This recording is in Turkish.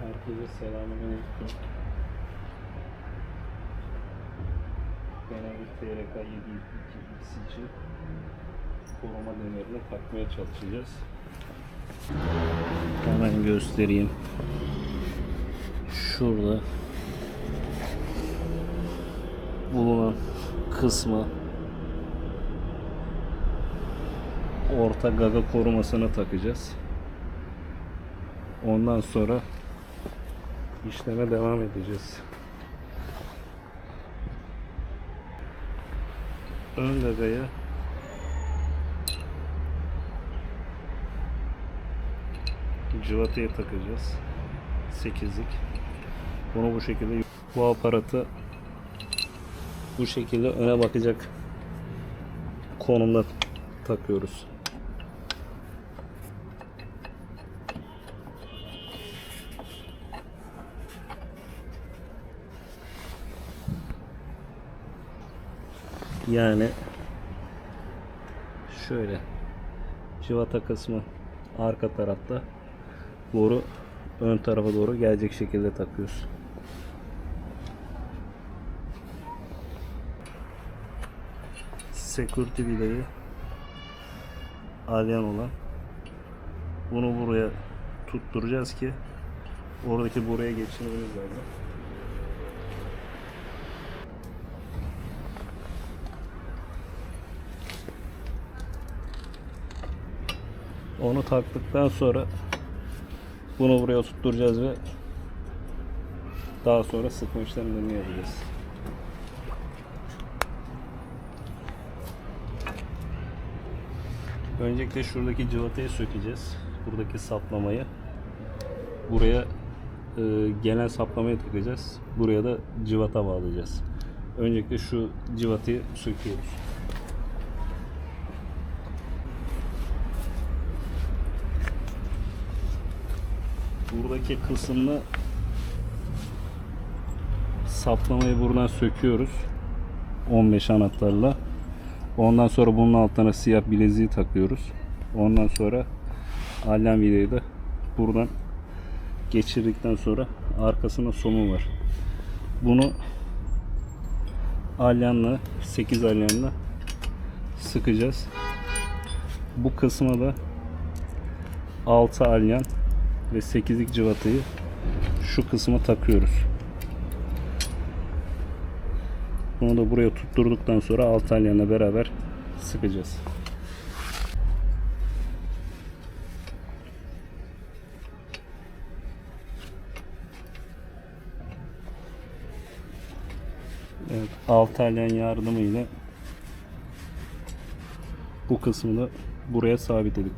Herkese selamünaleyküm. Genel bir TRK 722 için koruma demirini takmaya çalışacağız. Hemen göstereyim. Şurada bulunan kısmı orta gaga korumasına takacağız. Ondan sonra işleme devam edeceğiz. Ön gagaya cıvataya takacağız. 8'lik. Bunu bu şekilde bu aparatı bu şekilde öne bakacak konumda takıyoruz. Yani şöyle civata kısmı arka tarafta boru ön tarafa doğru gelecek şekilde takıyoruz. Security vidayı alyan olan bunu buraya tutturacağız ki oradaki buraya geçirmemiz lazım. Onu taktıktan sonra bunu buraya tutturacağız ve daha sonra sıkma işlemlerini yapacağız. Öncelikle şuradaki cıvatayı sökeceğiz. Buradaki saplamayı. Buraya e, gelen saplamayı takacağız. Buraya da cıvata bağlayacağız. Öncelikle şu cıvatayı söküyoruz. Buradaki kısmını saplamayı buradan söküyoruz. 15 anahtarla. Ondan sonra bunun altına siyah bileziği takıyoruz. Ondan sonra alyan vidayı da buradan geçirdikten sonra arkasında somu var. Bunu alyanla 8 alyanla sıkacağız. Bu kısma da 6 alyan ve 8'lik cıvatayı şu kısma takıyoruz. Bunu da buraya tutturduktan sonra alt alyanla beraber sıkacağız. Evet, alt alyan yardımıyla bu kısmını buraya sabitledik.